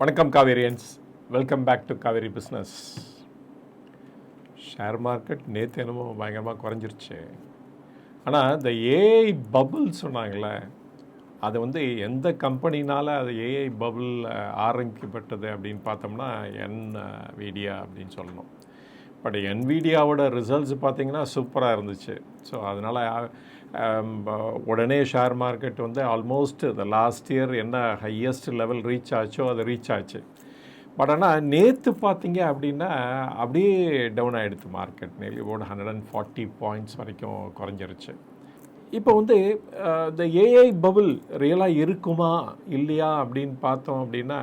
வணக்கம் Kaverians. Welcome back to Kaveri business share market நேற்று என்னமோ பயங்கரமாக குறைஞ்சிருச்சு. ஆனால் இந்த ஏஐ பபுள் சொன்னாங்களே அது வந்து எந்த கம்பெனினால் அது ஏஐ பபுள் ஆரம்பிக்கப்பட்டது அப்படின்னு பார்த்தோம்னா என் வீடியா அப்படின்னு சொல்லணும். பட் என்விடியாவோட ரிசல்ட்ஸ் பார்த்தீங்கன்னா சூப்பராக இருந்துச்சு. ஸோ அதனால் Um, uh, உடனே ஷேர் மார்க்கெட் வந்து ஆல்மோஸ்ட் இந்த லாஸ்ட் இயர் என்ன ஹையஸ்ட் லெவல் ரீச் ஆச்சோ அது ரீச் ஆச்சு. பட் ஆனால் நேற்று பார்த்தீங்க அப்படின்னா அப்படியே டவுன் ஆகிடுது மார்க்கெட் நேர்லி ஒரு ஹண்ட்ரட் அண்ட் ஃபார்ட்டி பாயிண்ட்ஸ் வரைக்கும் குறைஞ்சிருச்சு. இப்போ வந்து இந்த ஏஐ பபுள் ரியலாக இருக்குமா இல்லையா அப்படின்னு பார்த்தோம் அப்படின்னா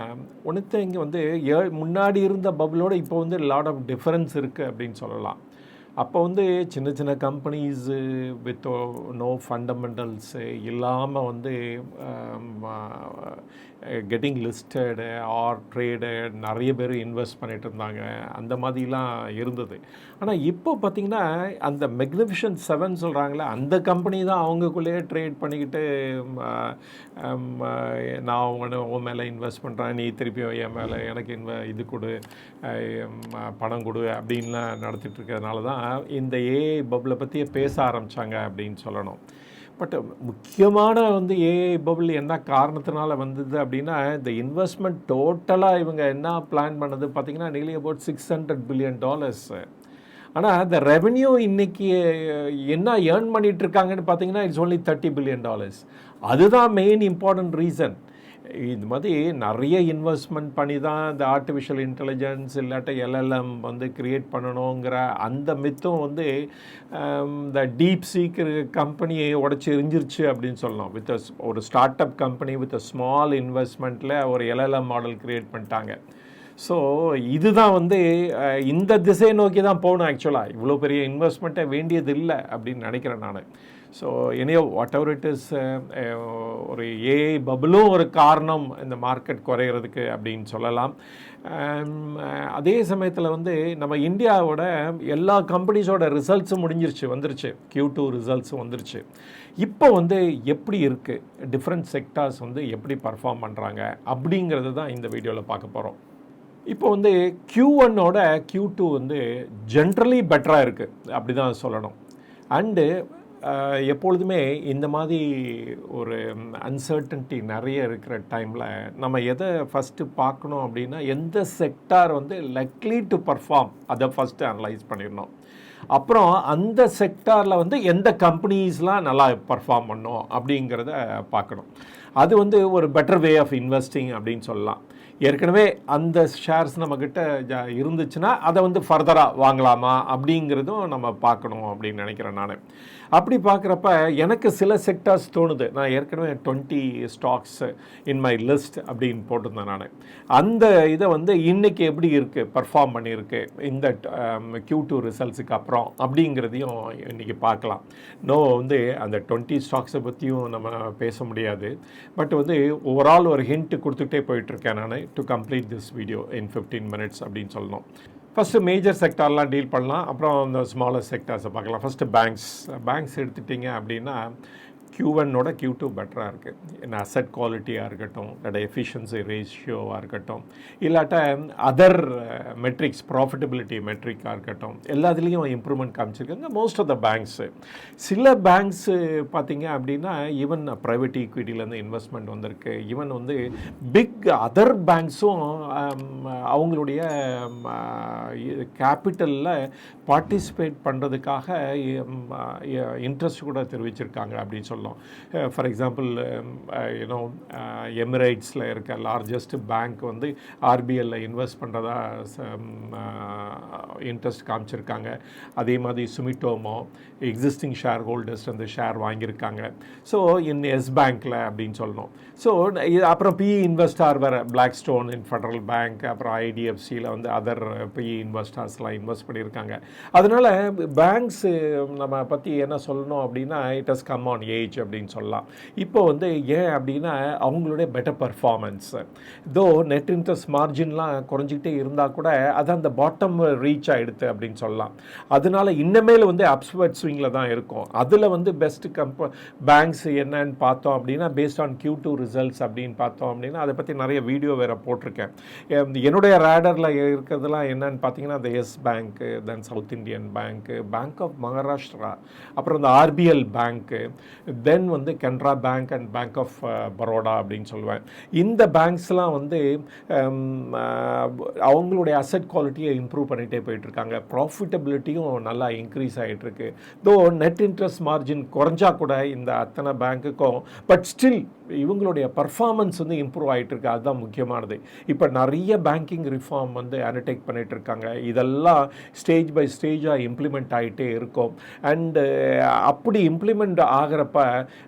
ஒன்று இங்கே வந்து ஏ முன்னாடி இருந்த பபுளோட இப்போ வந்து லாட் ஆஃப் டிஃப்ரென்ஸ் இருக்குது அப்படின்னு சொல்லலாம். அப்போ வந்து சின்ன சின்ன கம்பெனிஸு வித் நோ ஃபண்டமெண்டல்ஸு இல்லாமல் வந்து கெட்டிங் லிஸ்டடு ஆர் ட்ரேடு நிறைய பேர் இன்வெஸ்ட் பண்ணிட்டு இருந்தாங்க. அந்த மாதிரிலாம் இருந்தது. ஆனால் இப்போ பார்த்தீங்கன்னா அந்த மெக்னிஃபிஷன் செவன் சொல்கிறாங்களே அந்த கம்பெனி தான் அவங்களுக்குள்ளேயே ட்ரேட் பண்ணிக்கிட்டு நான் அவங்க உன் மேலே இன்வெஸ்ட் பண்ணுறேன் நீ திருப்பி என் மேலே எனக்கு இன்வ இது கொடு பணம் கொடு அப்படின்லாம் நடத்திட்டு இருக்கிறதுனால தான் இந்த ஏஐ பப்பில் பற்றியே பேச ஆரம்பித்தாங்க அப்படின்னு சொல்லணும். பட் uh, முக்கியமான வந்து ஏஐ பபுள் என்ன காரணத்தினால வந்தது அப்படின்னா இந்த இன்வெஸ்ட்மெண்ட் டோட்டலாக இவங்க என்ன பிளான் பண்ணது? பார்த்தீங்கன்னா nearly about six hundred billion dollars ஆனால் இந்த ரெவென்யூ இன்னைக்கு என்ன ஏர்ன் பண்ணிட்டு இருக்காங்கன்னு பார்த்தீங்கன்னா it's only thirty billion dollars அதுதான் மெயின் இம்பார்ட்டன்ட் ரீசன் இது மாதிரி நிறைய இன்வெஸ்ட்மெண்ட் பண்ணி தான் இந்த ஆர்டிஃபிஷியல் இன்டெலிஜென்ஸ் இல்லாட்ட எல்எல்எம் வந்து கிரியேட் பண்ணணுங்கிற அந்த மித்தம் வந்து um, இந்த டீப் சீக்கிர கம்பெனியை உடச்சி எரிஞ்சிருச்சு அப்படின்னு சொல்லலாம் வித் ஒரு startup company with a small இன்வெஸ்ட்மெண்ட்டில் ஒரு எல்எல்எம் மாடல் கிரியேட் பண்ணிட்டாங்க. ஸோ இதுதான் வந்து இந்த திசையை நோக்கி தான் போகணும் ஆக்சுவலாக இவ்வளோ பெரிய இன்வெஸ்ட்மெண்ட்டை வேண்டியது இல்லை அப்படின்னு நினைக்கிறேன் நான். So anyhow whatever it is ஒரு ஏஐ பபுளும் ஒரு காரணம் இந்த மார்க்கெட் குறையிறதுக்கு அப்படின்னு சொல்லலாம். Um, uh, அதே சமயத்தில் வந்து நம்ம இந்தியாவோட எல்லா கம்பெனிஸோட ரிசல்ட்ஸும் முடிஞ்சிருச்சு வந்துருச்சு. கியூ டூ ரிசல்ட்ஸும் வந்துருச்சு. இப்போ வந்து எப்படி இருக்குது டிஃப்ரெண்ட் செக்டார்ஸ் வந்து எப்படி பர்ஃபார்ம் பண்ணுறாங்க அப்படிங்கிறது தான் இந்த வீடியோவில் பார்க்க போகிறோம் இப்போ வந்து கியூ ஒன்னோட கியூ டூ வந்து ஜென்ரலி பெட்டராக இருக்குது அப்படி தான் சொல்லணும். அண்டு எப்பொழுதுமே இந்த மாதிரி ஒரு அன்சர்டன்ட்டி நிறைய இருக்கிற டைமில் நம்ம எதை ஃபஸ்ட்டு பார்க்கணும் அப்படின்னா எந்த செக்டார் வந்து லக்லி டு பர்ஃபார்ம் அதை ஃபஸ்ட்டு அனலைஸ் பண்ணிடணும். அப்புறம் அந்த செக்டாரில் வந்து எந்த கம்பெனிஸ்லாம் நல்லா பர்ஃபார்ம் பண்ணும் அப்படிங்கிறத பார்க்கணும். அது வந்து ஒரு பெட்டர் வே ஆஃப் இன்வெஸ்டிங் அப்படின்னு சொல்லலாம். ஏற்கனவே அந்த ஷேர்ஸ் நம்மக்கிட்ட ஜா- இருந்துச்சுன்னா அதை வந்து ஃபர்தராக வாங்கலாமா அப்படிங்கிறதும் நம்ம பார்க்கணும் அப்படின்னு நினைக்கிறேன் நான். அப்படி பார்க்குறப்ப எனக்கு சில செக்டார்ஸ் தோணுது. நான் ஏற்கனவே twenty stocks in my list அப்படின்னு போட்டிருந்தேன் நான். அந்த இதை வந்து இன்னைக்கு எப்படி இருக்குது பர்ஃபார்ம் பண்ணியிருக்கு இந்த கியூ டூ ரிசல்ட்ஸுக்கு அப்புறம் அப்படிங்கிறதையும் இன்றைக்கி பார்க்கலாம். நோ வந்து அந்த டுவெண்ட்டி ஸ்டாக்ஸை பற்றியும் நம்ம பேச முடியாது. பட் வந்து ஓவரால் ஒரு ஹிண்ட் கொடுத்துட்டே போயிட்டுருக்கேன் நான். To complete this video in fifteen minutes அப்படின்னு சொல்லணும். ஃபஸ்ட்டு மேஜர் செக்டார்லாம் டீல் பண்ணலாம். அப்புறம் அந்த ஸ்மாலர் செக்டார்ஸை பார்க்கலாம். ஃபஸ்ட்டு பேங்க்ஸ் பேங்க்ஸ் எடுத்துட்டிங்க அப்படின்னா கியூ ஒன்னோட கியூ டூ பெட்டராக இருக்குது என்ன அசட் குவாலிட்டியாக இருக்கட்டும் இல்லாட்ட எஃபிஷியன்சி ரேஷியோவாக இருக்கட்டும் இல்லாட்ட அதர் மெட்ரிக்ஸ் ப்ராஃபிட்டபிலிட்டி மெட்ரிக்காக இருக்கட்டும் எல்லாத்துலேயும் இம்ப்ரூவ்மெண்ட் காமிச்சிருக்காங்க மோஸ்ட் ஆஃப் த பேங்க்ஸு சில பேங்க்ஸு பார்த்தீங்க அப்படின்னா ஈவன் ப்ரைவேட் ஈக்விட்டிலேருந்து இன்வெஸ்ட்மெண்ட் வந்திருக்கு. ஈவன் வந்து பிக் அதர் பேங்க்ஸும் அவங்களுடைய கேபிட்டலில் பார்ட்டிசிபேட் பண்ணுறதுக்காக இன்ட்ரெஸ்ட் கூட தெரிவிச்சிருக்காங்க அப்படின்னு சொல்லலாம். ஃபார் எக்ஸாம்பிள் யூனோ எமிரேட்ஸில் இருக்க லார்ஜஸ்ட் பேங்க் வந்து ஆர்பிஎல்ல இன்வெஸ்ட் பண்ணுறதா இன்ட்ரெஸ்ட் காமிச்சிருக்காங்க. அதே மாதிரி சுமிட்டோமோ எக்ஸிஸ்டிங் ஷேர் ஹோல்டர்ஸ் அந்த ஷேர் வாங்கியிருக்காங்க. ஸோ இன் எஸ் பேங்க்கில் அப்படின்னு சொல்லணும். ஸோ அப்புறம் பிஇ இன்வெஸ்டார் வேறு Blackstone in Federal Bank அப்புறம் ஐடிஎஃப்சியில் வந்து அதர் பிஇ இன்வெஸ்டர்ஸ்லாம் இன்வெஸ்ட் பண்ணியிருக்காங்க. அதனால் பேங்க்ஸ் eh, நம்ம பற்றி என்ன சொல்லணும் அப்படின்னா it has come on age stage அப்படின்னு சொல்லலாம். இப்போ வந்து ஏன் அப்படின்னா அவங்களுடைய better performance though net interest மார்ஜின்லாம் குறைஞ்சிக்கிட்டே இருந்தால் கூட அது அந்த பாட்டம் ரீச் ஆகிடுது அப்படின்னு சொல்லலாம். அதனால இன்னமேல் வந்து அப்ஸ்வர்ட் ஸ்விங்கில் தான் இருக்கும். அதில் வந்து பெஸ்ட் கம்ப பேங்க்ஸ் என்னன்னு பார்த்தோம் அப்படின்னா based on Q two results அப்படின்னு பார்த்தோம் அப்படின்னா அதை பற்றி நிறைய வீடியோ வேறு போட்டிருக்கேன். என்னுடைய ரேடரில் இருக்கிறதுலாம் என்னன்னு பார்த்தீங்கன்னா அந்த Yes bank then south Indian bank bank of Maharashtra அப்புறம் இந்த ஆர்பிஎல் பேங்க்கு தென் வந்து Canara bank and bank of Baroda அப்படின்னு சொல்லுவேன். இந்த பேங்க்ஸ்லாம் வந்து um, uh, அவங்களுடைய அசெட் குவாலிட்டியை இம்ப்ரூவ் பண்ணிகிட்டே போயிட்டுருக்காங்க. ப்ராஃபிட்டபிலிட்டியும் நல்லா இன்க்ரீஸ் ஆகிட்டுருக்கு தோ நெட் இன்ட்ரெஸ்ட் மார்ஜின் குறைஞ்சா கூட இந்த அத்தனை பேங்க்குக்கும் பட் ஸ்டில் இவங்களுடைய பர்ஃபார்மன்ஸ் வந்து இம்ப்ரூவ் ஆகிட்டு இருக்கு அதுதான் முக்கியமானது. இப்போ நிறைய பேங்கிங் ரிஃபார்ம் வந்து அண்டர்டேக் பண்ணிகிட்டு இருக்காங்க இதெல்லாம் ஸ்டேஜ் பை ஸ்டேஜாக இம்ப்ளிமெண்ட் ஆகிட்டே இருக்கும். அண்டு uh, அப்படி இம்ப்ளிமெண்ட் ஆகிறப்ப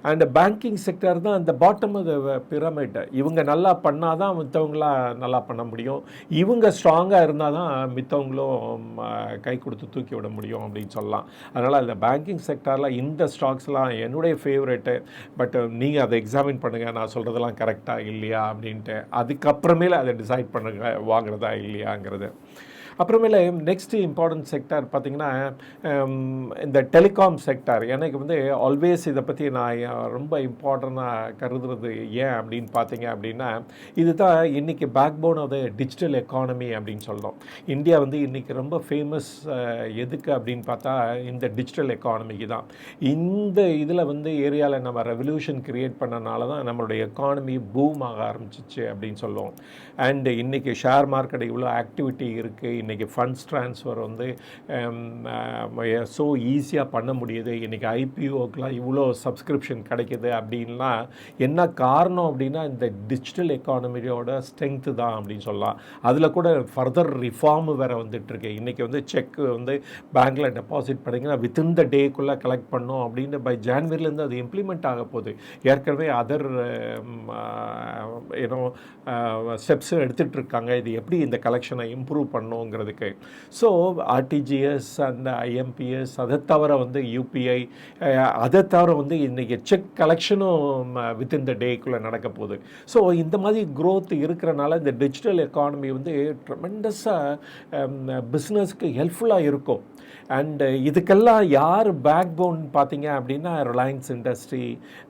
அண்ட் பேங்கிங் செக்டர் தான் அந்த பாட்டம் பிரமிட் இவங்க நல்லா பண்ணால் தான் மித்தவங்களாம் நல்லா பண்ண முடியும். இவங்க ஸ்ட்ராங்காக இருந்தால் தான் மித்தவங்களும் கை கொடுத்து தூக்கி விட முடியும் அப்படின்னு சொல்லலாம். அதனால் அந்த பேங்கிங் செக்டரில் இந்த ஸ்டாக்ஸ்லாம் என்னுடைய ஃபேவரெட்டு பட் நீங்கள் அதை எக்ஸாமின் பண்ணுங்கள் நான் சொல்கிறதெல்லாம் கரெக்டாக இல்லையா அப்படின்ட்டு. அதுக்கப்புறமேல அதை டிசைட் பண்ணுங்க வாங்குறதா இல்லையாங்கிறது. அப்புறமேல நெக்ஸ்ட் இம்பார்ட்டன்ட் செக்டார் பார்த்திங்கன்னா இந்த டெலிகாம் செக்டார் எனக்கு வந்து ஆல்வேஸ் இதை பற்றி நான் ரொம்ப இம்பார்ட்டண்ட்டாக கருதுறது ஏன் அப்படின்னு பார்த்தீங்க அப்படின்னா இதுதான் இன்றைக்கி backbone of the digital economy அப்படின்னு சொல்கிறோம் இந்தியா வந்து இன்றைக்கி ரொம்ப ஃபேமஸ் எதுக்கு அப்படின்னு பார்த்தா இந்த டிஜிட்டல் எக்கானமிக்கு தான். இந்த இதில் வந்து ஏரியாவில் நம்ம ரெவல்யூஷன் கிரியேட் பண்ணனால தான் நம்மளுடைய எக்கானமி பூம் ஆக ஆரம்பிச்சிச்சு அப்படின்னு சொல்லுவோம். அண்ட் இன்றைக்கி ஷேர் மார்க்கெட் இவ்வளோ ஆக்டிவிட்டி இருக்குது இன்றைக்கி ஃபண்ட்ஸ் ட்ரான்ஸ்ஃபர் வந்து ஸோ ஈஸியாக பண்ண முடியுது. இன்றைக்கி ஐபிஓக்கெலாம் இவ்வளோ சப்ஸ்கிரிப்ஷன் கிடைக்குது அப்படின்லாம் என்ன காரணம் அப்படின்னா இந்த டிஜிட்டல் எக்கானமியோட ஸ்ட்ரென்த்து தான் அப்படின்னு சொல்லலாம். அதில் கூட ஃபர்தர் ரிஃபார்ம் வேறு வந்துட்டுருக்கு. இன்றைக்கி வந்து செக் வந்து பேங்க்கில் டெபாசிட் பண்ணிங்கன்னா வித்தின் த டேக்குள்ளே கலெக்ட் பண்ணோம் அப்படின்னு பை ஜான்வரிலேருந்து அது இம்ப்ளிமெண்ட் ஆக போகுது. ஏற்கனவே அதர் ஏன்னோ ஸ்டெப்ஸ் எடுத்துகிட்டு இருக்காங்க. இது எப்படி இந்த கலெக்ஷனை இம்ப்ரூவ் பண்ணுங்கிறதுக்கு ஸோ ஆர்டிஜிஎஸ் அந்த ஐஎம்பிஎஸ் அதை தவிர வந்து யூபிஐ அதை தவிர வந்து இன்றைக்கி செக் கலெக்ஷனும் வித்தின் த டேக்குள்ளே நடக்க போகுது. ஸோ இந்த மாதிரி க்ரோத் இருக்கிறனால இந்த டிஜிட்டல் எக்கானமி வந்து ட்ரெமெண்டஸாக பிஸ்னஸ்க்கு ஹெல்ப்ஃபுல்லாக இருக்கும். அண்டு இதுக்கெல்லாம் யார் பேக் போன் பார்த்தீங்க அப்படின்னா Reliance industry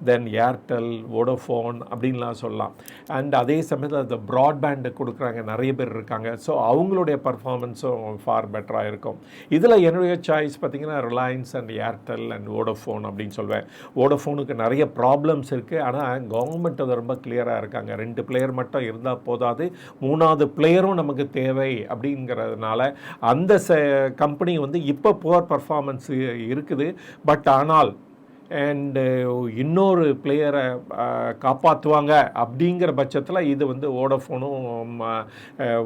then Airtel Vodafone அப்படின்லாம் சொல்லலாம். அண்ட் அதே சமயத்தில் அந்த ப்ராட்பேண்டு கொடுக்குறாங்க நிறைய பேர் இருக்காங்க. ஸோ அவங்களுடைய பர்ஃபார்மன்ஸும் ஃபார் பெட்டராக இருக்கும் இதில் என்னுடைய சாய்ஸ் பார்த்தீங்கன்னா Reliance and Airtel and Vodafone அப்படின்னு சொல்வேன். ஓடோஃபோனுக்கு நிறைய ப்ராப்ளம்ஸ் இருக்குது ஆனால் கவர்மெண்ட் அது ரொம்ப கிளியராக இருக்காங்க. ரெண்டு பிளேயர் மட்டும் இருந்தால் போதாது. மூணாவது பிளேயரும் நமக்கு தேவை அப்படிங்கிறதுனால அந்த கம்பெனி வந்து இப்போ புவர் பர்ஃபார்மன்ஸ் இருக்குது. பட் ஆனால் அண்டு uh, இன்னொரு பிளேயரை காப்பாற்றுவாங்க அப்படிங்கிற பட்சத்தில் இது வந்து ஓடஃபோனும்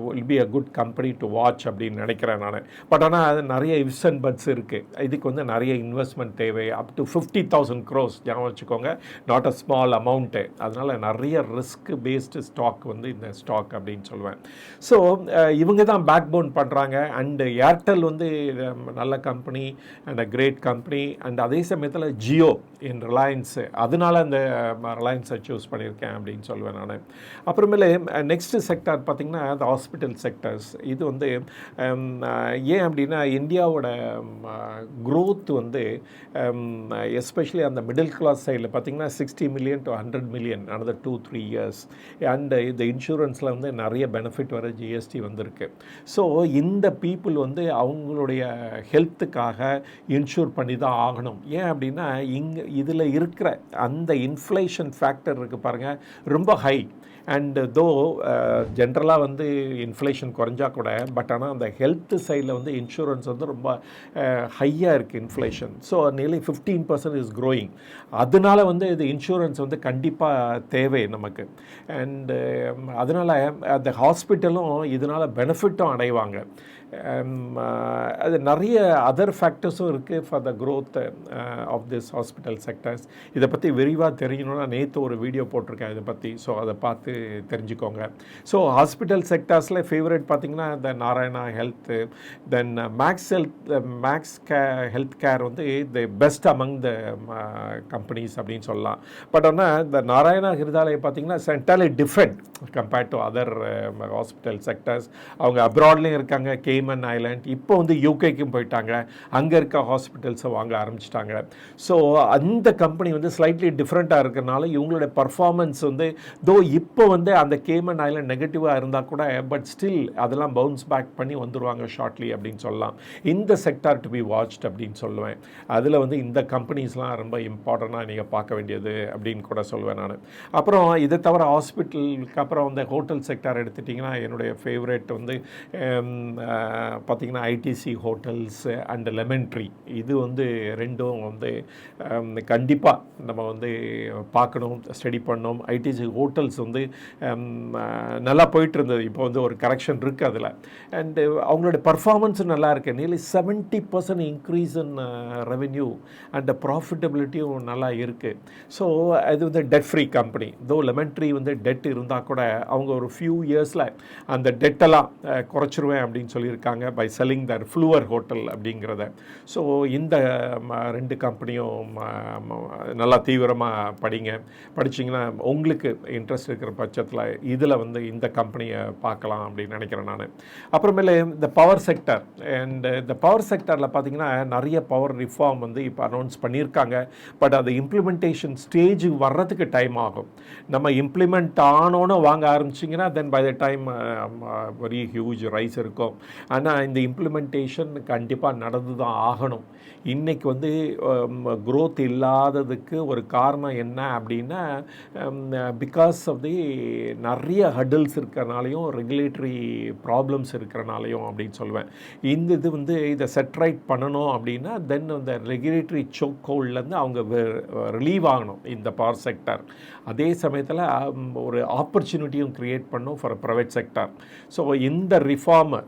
will be a good company to watch அப்படின்னு நினைக்கிறேன் நான். பட் ஆனால் அது நிறைய இஃப்ஸ் அண்ட் பட்ஸ் இருக்குது இதுக்கு வந்து நிறைய இன்வெஸ்ட்மெண்ட் தேவை. Up to fifty thousand crores ஞாபகம் வச்சுக்கோங்க. நாட் அ ஸ்மால் அமௌண்ட்டு அதனால் நிறைய ரிஸ்க் பேஸ்டு ஸ்டாக் வந்து இந்த ஸ்டாக் அப்படின்னு சொல்லுவேன். ஸோ இவங்க தான் பேக் போன் பண்ணுறாங்க அண்டு ஏர்டெல் வந்து நல்ல company and a great company and அதே சமயத்தில் ஜியோ இன் ரிலையன்ஸு அதனால அந்த ரிலையன்ஸை சூஸ் பண்ணியிருக்கேன் அப்படின்னு சொல்லுவேன் நான். அப்புறமேலே நெக்ஸ்ட்டு செக்டார் பார்த்திங்கன்னா அந்த ஹாஸ்பிட்டல் செக்டர்ஸ் இது வந்து ஏன் அப்படின்னா இந்தியாவோட க்ரோத் வந்து எஸ்பெஷலி அந்த மிடில் கிளாஸ் சைடில் பார்த்திங்கன்னா sixty million to hundred million another two three years and இந்த இன்சூரன்ஸில் வந்து நிறைய பெனிஃபிட் வர ஜிஎஸ்டி வந்திருக்கு. ஸோ இந்த பீப்புள் வந்து அவங்களுடைய ஹெல்த்துக்காக இன்ஷூர் பண்ணி தான் ஆகணும். ஏன் அப்படின்னா இங்கே இதில் இருக்கிற அந்த இன்ஃப்ளேஷன் ஃபேக்டர் இருக்குது பாருங்கள் ரொம்ப ஹை அண்ட் தோ ஜென்ரலாக வந்து இன்ஃப்ளேஷன் குறைஞ்சா கூட பட் ஆனால் அந்த ஹெல்த் சைடில் வந்து இன்சூரன்ஸ் வந்து ரொம்ப ஹையாக இருக்குது inflation so nearly fifteen percent is growing அதனால வந்து இது இன்சூரன்ஸ் வந்து கண்டிப்பாக தேவை நமக்கு. அண்டு um, அதனால் அந்த ஹாஸ்பிட்டலும் இதனால் பெனிஃபிட்டும் அடைவாங்க. Um, uh, அது நிறைய அதர் ஃபேக்டர்ஸும் இருக்குது for the growth of this hospital sectors இதை பற்றி விரிவாக தெரியணும்னா நேற்று ஒரு வீடியோ போட்டிருக்கேன் இதை பற்றி ஸோ அதை பார்த்து தெரிஞ்சுக்கோங்க. ஸோ ஹாஸ்பிட்டல் செக்டார்ஸில் ஃபேவரட் பார்த்திங்கன்னா இந்த Narayana health then Max health Max K health care வந்து the best among the companies அப்படின்னு சொல்லலாம். பட் ஆனால் இந்த நாராயணா ஹிருதாலயம் பார்த்தீங்கன்னா சென்டாலே different compared to other hospital sectors அவங்க அப்ராட்லேயும் இருக்காங்க கே கேமன் ஐலாண்ட் இப்போ வந்து யூகேக்கும் போயிட்டாங்க. அங்கே இருக்க ஹாஸ்பிட்டல்ஸை வாங்க ஆரம்பிச்சிட்டாங்க. ஸோ அந்த கம்பெனி வந்து ஸ்லைட்லி டிஃப்ரெண்ட்டாக இருக்கிறனால இவங்களுடைய பர்ஃபார்மன்ஸ் வந்து தோ இப்போ வந்து அந்த கேமன் ஐலாண்ட் நெகட்டிவாக இருந்தால் கூட பட் ஸ்டில் அதெல்லாம் பவுன்ஸ் பேக் பண்ணி வந்துருவாங்க ஷார்ட்லி அப்படின்னு சொல்லலாம். இந்த செக்டார் டு பி வாட்ச்ட் அப்படின்னு சொல்லுவேன். அதில் வந்து இந்த கம்பெனிஸ்லாம் ரொம்ப இம்பார்ட்டண்ட்டாக நீங்கள் பார்க்க வேண்டியது அப்படின்னு கூட சொல்லுவேன் நான். அப்புறம் இதை தவிர ஹாஸ்பிட்டலுக்கு அப்புறம் வந்து ஹோட்டல் செக்டார் எடுத்துட்டிங்கன்னா என்னுடைய ஃபேவரேட் வந்து பார்த்திங்கன்னா ITC hotels and Lemon Tree இது வந்து ரெண்டும் வந்து கண்டிப்பாக நம்ம வந்து பார்க்கணும் ஸ்டடி பண்ணோம். ஐடிசி ஹோட்டல்ஸ் வந்து நல்லா போயிட்டு இருந்தது இப்போ வந்து ஒரு கரெக்ஷன் இருக்குது அதில். அண்டு அவங்களோட பர்ஃபார்மன்ஸும் நல்லா இருக்குது nearly seventy percent increase in revenue and ப்ராஃபிட்டபிலிட்டியும் நல்லா இருக்குது ஸோ அது வந்து debt free company though Lemon Tree வந்து டெட் இருந்தால் கூட அவங்க ஒரு ஃபியூ இயர்ஸில் அந்த டெட்டெல்லாம் குறைச்சிருவேன் அப்படின்னு சொல்லியிருக்காங்க. இருக்காங்க by selling their Fleur hotel அப்படிங்கிறத. ஸோ இந்த ரெண்டு கம்பெனியும் நல்லா தீவிரமாக படிங்க. படிச்சிங்கன்னா உங்களுக்கு இன்ட்ரெஸ்ட் இருக்கிற பட்சத்தில் இதில் வந்து இந்த கம்பெனியை பார்க்கலாம் அப்படின்னு நினைக்கிறேன் நான். அப்புறமேலே இந்த பவர் செக்டர் அண்ட் இந்த பவர் செக்டரில் பார்த்தீங்கன்னா நிறைய பவர் ரிஃபார்ம் வந்து இப்போ அனௌன்ஸ் பண்ணியிருக்காங்க. பட் அது இம்ப்ளிமெண்டேஷன் ஸ்டேஜ் வர்றதுக்கு டைம் ஆகும். நம்ம இம்ப்ளிமெண்ட் ஆனோன்னு வாங்க ஆரம்பிச்சிங்கன்னா then by the time very huge rise இருக்கும். ஆனால் இந்த இம்ப்ளிமெண்டேஷன் கண்டிப்பாக நடந்து தான் ஆகணும். இன்றைக்கி வந்து க்ரோத் இல்லாததுக்கு ஒரு காரணம் என்ன அப்படின்னா பிகாஸ் ஆஃப் தி நிறைய ஹடில்ஸ் இருக்கிறனாலையும் ரெகுலேட்டரி ப்ராப்ளம்ஸ் இருக்கிறனாலையும் அப்படின்னு சொல்லுவேன் இந்த இது வந்து இதை செட்ரைட் பண்ணணும் அப்படின்னா தென் அந்த ரெகுலேட்டரி சோக் ஹோல்ட்லேருந்து அவங்க ரிலீவ் ஆகணும் இந்த பவர் செக்டர் அதே சமயத்தில் ஒரு ஆப்பர்ச்சுனிட்டியும் க்ரியேட் பண்ணும் ஃபார் ப்ரைவேட் செக்டர் ஸோ இந்த ரிஃபார்மர்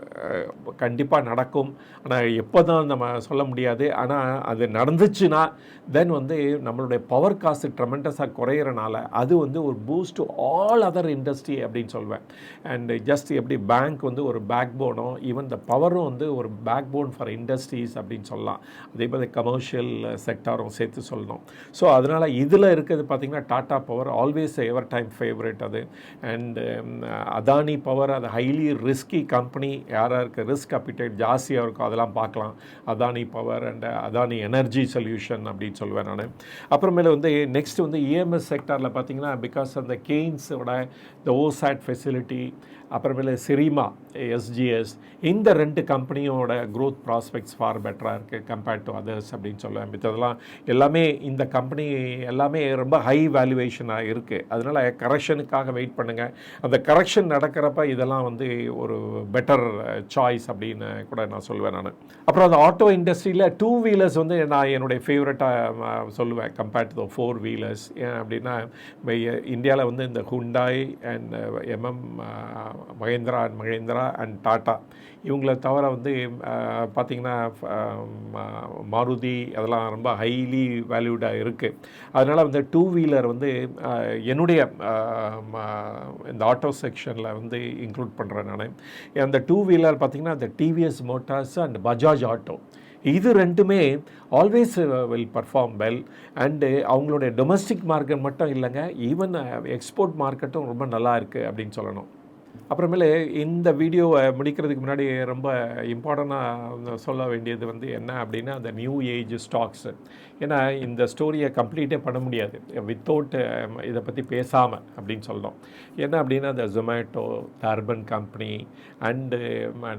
கண்டிப்பாக நடக்கும். ஆனால் எப்போ தான் நம்ம சொல்ல முடியாது. ஆனால் அது நடந்துச்சுன்னா தென் வந்து நம்மளுடைய பவர் காசு ட்ரமெண்டஸாக குறையிறனால அது வந்து ஒரு boost to all other industry அப்படின்னு சொல்வேன். அண்ட் ஜஸ்ட் எப்படி பேங்க் வந்து ஒரு பேக் போனோ ஈவன் த பவரும் வந்து ஒரு பேக் போன் ஃபார் இண்டஸ்ட்ரீஸ் அப்படின்னு சொல்லலாம். அதே மாதிரி கமர்ஷியல் செக்டாரும் சேர்த்து சொல்லணும். ஸோ அதனால் இதில் இருக்கிறது பார்த்திங்கன்னா Tata power always ever time favourite அது. அண்ட் அதானி பவர் அது ஹைலி ரிஸ்கி கம்பெனி யாராருக்கு ரிஸ்க் அப்பிடைட் ஜாஸ்தியாக இருக்கோ அதெல்லாம் பார்க்கலாம். Adani power and Adani energy solution அப்படின்னு சொல்லுவேன் நான். அப்புறமேல வந்து நெக்ஸ்ட் வந்து இஎம்எஸ் செக்டாரில் பார்த்தீங்கன்னா பிகாஸ் அந்த கெய்ன்ஸோட இந்த ஓசாட் ஃபெசிலிட்டி அப்புறமேல சிரிமா எஸ்ஜிஎஸ் இந்த ரெண்டு கம்பெனியோட க்ரோத் ப்ராஸ்பெக்ட்ஸ் ஃபார் பெட்டராக இருக்குது கம்பேர்ட் டு அதர்ஸ் அப்படின்னு சொல்லுவேன். மித்ததெல்லாம் எல்லாமே இந்த கம்பெனி எல்லாமே ரொம்ப ஹை வேல்யூவேஷனாக இருக்குது அதனால் கரெக்ஷனுக்காக வெயிட் பண்ணுங்கள் அந்த கரெக்ஷன் நடக்கிறப்ப இதெல்லாம் வந்து ஒரு பெட்டர் சாய்ஸ் அப்படின்னு கூட நான் சொல்லுவேன் நான். அப்புறம் அந்த ஆட்டோ இண்டஸ்ட்ரியில் டூ வீலர்ஸ் வந்து நான் என்னுடைய ஃபேவரட்டாக சொல்லுவேன். கம்பேர்ட் டு ஃபோர் வீலர்ஸ் ஏன் அப்படின்னா இந்தியாவில் வந்து இந்த Hyundai and M M Mahindra and Mahindra and Tata இவங்கள தவிர வந்து பார்த்திங்கன்னா மாருதி அதெல்லாம் ரொம்ப ஹைலி வேல்யூடாக இருக்குது அதனால் வந்து டூ வீலர் வந்து என்னுடைய இந்த ஆட்டோ செக்ஷனில் வந்து இன்க்ளூட் பண்ணுறேன் நான். அந்த டூ வீலர் பார்த்திங்கன்னா அந்த TVS motors and Bajaj auto இது ரெண்டுமே always will perform well and அவங்களுடைய டொமஸ்டிக் மார்க்கெட் மட்டும் இல்லைங்க ஈவன் எக்ஸ்போர்ட் மார்க்கெட்டும் ரொம்ப நல்லா இருக்குது அப்படின்னு சொல்லணும். அப்புறமேலே இந்த வீடியோவை முடிக்கிறதுக்கு முன்னாடி ரொம்ப இம்பார்ட்டண்ட்டாக சொல்ல வேண்டியது வந்து என்ன அப்படின்னா அந்த நியூ ஏஜ் ஸ்டாக்ஸு ஏன்னா இந்த ஸ்டோரியை கம்ப்ளீட்டே பண்ண முடியாது. வித்தவுட் um, இதை பற்றி பேசாமல் அப்படின்னு சொல்லணும். என்ன அப்படின்னா இந்த Zomato Urban Company and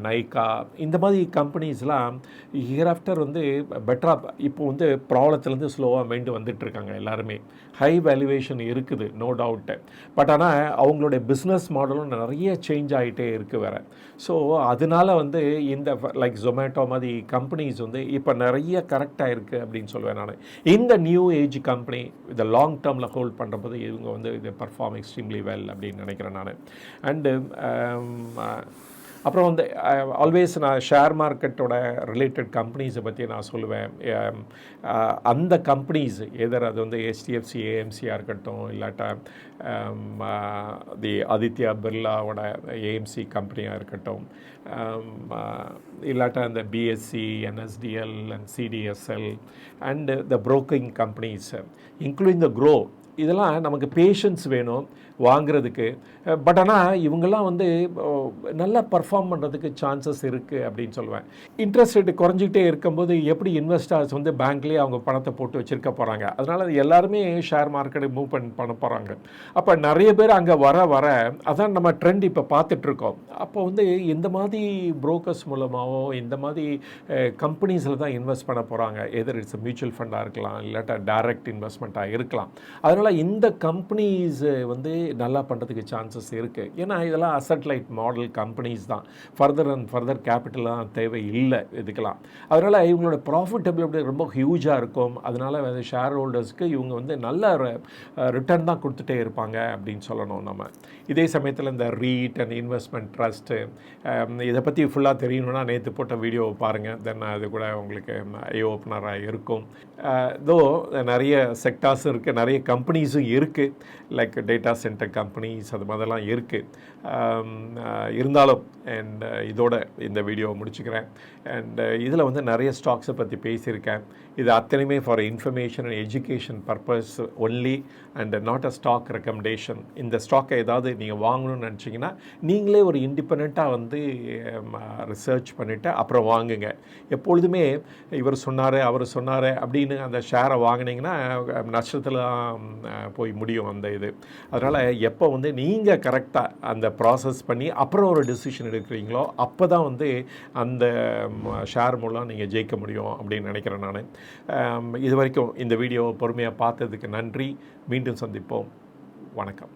Nykaa இந்த மாதிரி கம்பெனிஸ்லாம் இயர் ஆஃப்டர் வந்து பெட்டராக இப்போ வந்து ப்ராப்ளத்துலேருந்து ஸ்லோவாக மைண்டு வந்துட்டுருக்காங்க எல்லாருமே. ஹை வேல்யூவேஷன் இருக்குது நோ டவுட்டு பட் ஆனால் அவங்களுடைய பிஸ்னஸ் மாடலும் நிறைய சேஞ்ச் ஆகிட்டே இருக்குது வேறு. ஸோ அதனால வந்து இந்த லைக் ஜொமேட்டோ மாதிரி கம்பெனிஸ் வந்து இப்போ நிறைய கரெக்டாக இருக்குது அப்படின்னு சொல்லுவேன் நான். இந்த நியூ ஏஜ் கம்பெனி இதை லாங் டேர்மில் ஹோல்ட் பண்ணுறபோது இவங்க வந்து இதை பர்ஃபார்ம் எக்ஸ்ட்ரீம்லி வெல் அப்படின்னு நினைக்கிறேன் நான். அண்டு அப்புறம் வந்து ஆல்வேஸ் நான் ஷேர் மார்க்கெட்டோட ரிலேட்டட் கம்பெனிஸை பற்றி நான் சொல்லுவேன். அந்த கம்பெனிஸ் எதர் அது வந்து ஹெச்டிஎஃப்சி ஏஎம்சியாக இருக்கட்டும் இல்லாட்டா தி ஆதித்யா பிர்லாவோட ஏஎம்சி கம்பெனியாக இருக்கட்டும் இல்லாட்டா இந்த BSE NSDL and CDSL and the broking companies including the Groww இதெல்லாம் நமக்கு பேஷன்ஸ் வேணும் வாங்குறதுக்கு. பட் ஆனால் இவங்கெல்லாம் வந்து நல்லா பர்ஃபார்ம் பண்ணுறதுக்கு சான்சஸ் இருக்குது அப்படின்னு சொல்லுவேன். இன்ட்ரெஸ்ட் ரேட்டு குறைஞ்சிக்கிட்டே இருக்கும்போது எப்படி இன்வெஸ்டர்ஸ் வந்து பேங்க்லேயே அவங்க பணத்தை போட்டு வச்சுருக்க போகிறாங்க அதனால் எல்லாருமே ஷேர் மார்க்கெட்டை மூவ் பண்ண பண்ண போகிறாங்க அப்போ நிறைய பேர் அங்கே வர வர அதான் நம்ம ட்ரெண்ட் இப்போ பார்த்துட்ருக்கோம். அப்போ வந்து இந்த மாதிரி புரோக்கர்ஸ் மூலமாகவோ இந்த மாதிரி கம்பெனிஸில் தான் இன்வெஸ்ட் பண்ண போகிறாங்க எதர் இட்ஸ் மியூச்சுவல் ஃபண்டாக இருக்கலாம் இல்லாட்டா டைரக்ட் இன்வெஸ்ட்மெண்ட்டாக இருக்கலாம். அதனால் இந்த கம்பெனிஸ் வந்து நல்லா பண்ணுறதுக்கு சான்சஸ் இருக்குது ஏன்னா இதெல்லாம் அசட் லைட் மாடல் கம்பெனிஸ் தான். ஃபர்தர் அண்ட் ஃபர்தர் கேபிட்டலாம் தேவை இல்லை இதுக்கெல்லாம். அதனால் இவங்களோட ப்ராஃபிட்டபிலிட்டி ரொம்ப ஹியூஜாக இருக்கும். அதனால் வந்து ஷேர் ஹோல்டர்ஸ்க்கு இவங்க வந்து நல்ல ரிட்டர்ன் தான் கொடுத்துட்டே இருப்பாங்க அப்படின்னு சொல்லணும் நம்ம. இதே சமயத்தில் இந்த ரீட் அண்ட் இன்வெஸ்ட்மெண்ட் ட்ரஸ்ட்டு இதை பற்றி ஃபுல்லாக தெரியணும்னா நேற்று போட்ட வீடியோவை பாருங்கள் தென் அது கூட உங்களுக்கு ஐ ஓப்பனராக இருக்கும். தோ நிறைய செக்டார்ஸும் இருக்குது நிறைய கம்பெனி கம்பெனிஸும் இருக்குது லைக் டேட்டா சென்டர் கம்பெனிஸ் அது மாதிரிலாம் இருக்குது இருந்தாலும் அண்ட் இதோட இந்த வீடியோவை முடிச்சுக்கிறேன். அண்ட் இதில் வந்து நிறைய ஸ்டாக்ஸை பற்றி பேசியிருக்கேன். இது அத்தனையுமே for information and education purpose only and not a stock recommendation இந்த ஸ்டாக்கை ஏதாவது நீங்கள் வாங்கணும்னு நினச்சிங்கன்னா நீங்களே ஒரு இண்டிபெண்ட்டாக வந்து ரிசர்ச் பண்ணிவிட்டு அப்புறம் வாங்குங்க. எப்பொழுதுமே இவர் சொன்னார் அவர் சொன்னார் அப்படின்னு அந்த ஷேரை வாங்கினீங்கன்னா நஷ்டத்தில் போய் முடியும் அந்த இது. அதனால் எப்போ வந்து நீங்கள் கரெக்டாக அந்த ப்ராசஸ் பண்ணி அப்புறம் ஒரு டிசிஷன் எடுக்கிறீங்களோ அப்போ தான் வந்து அந்த ஷேர் மூலம் நீங்கள் ஜெயிக்க முடியும் அப்படின்னு நினைக்கிறேன் நான். இது வரைக்கும் இந்த வீடியோவை பொறுமையாக பார்த்ததுக்கு நன்றி. மீண்டும் சந்திப்போம். வணக்கம்.